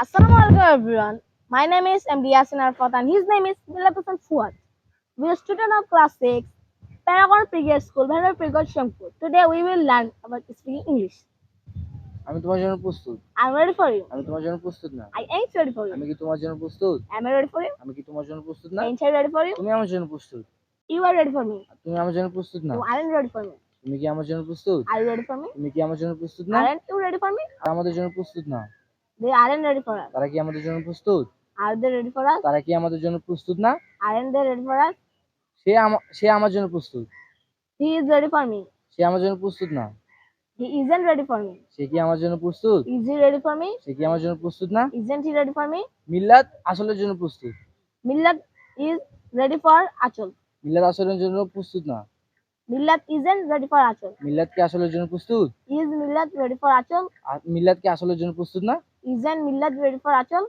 Assalamu alaikum everyone. My name is MD Yasin Arfat and his name is Milapusan Fuad. We are student of class 6, Paragon Pre-Grade School, Bhanar Pre-Grade Shampoo. Today we will learn about speaking English. আমি তোমার জন্য প্রস্তুত I'm ready for you. আমি তোমার জন্য প্রস্তুত না I ain't ready for আমি you. কি তোমার জন্য প্রস্তুত Am I ready for you? আমি কি তোমার জন্য প্রস্তুত না Ain't I ready for you? তুমি আমার জন্য প্রস্তুত You are ready for me. তুমি আমার জন্য প্রস্তুত না You aren't ready for me. তুমি কি আমার জন্য প্রস্তুত Are you ready for me? তুমি কি আমার জন্য প্রস্তুত না Aren't you ready for me? আমাদের জন্য প্রস্তুত না Aren't ready for us. তারা কি আমাদের জন্য প্রস্তুত Are they ready for us? তারা কি আমাদের জন্য প্রস্তুত না Aren't they ready for us? সে আমা- সে আমার জন্য প্রস্তুত He is ready for me. সে আমার জন্য প্রস্তুত না He isn't ready for me. সে কি আমার জন্য প্রস্তুত Is he ready for me? সে কি আমার জন্য প্রস্তুত না Isn't he ready for me? মিল্লাত আসলের জন্য প্রস্তুত Millat is ready for Achal. মিল্লাত আসলের জন্য প্রস্তুত না মিল্লাত ইজেন্ট রেডি ফর আচল। মিল্লাত কি আসলের জন্য প্রস্তুত? ইজ মিল্লাত রেডি ফর আচল? মিল্লাত কি আসলের জন্য প্রস্তুত না? ইজেন্ট মিল্লাত রেডি ফর আচল?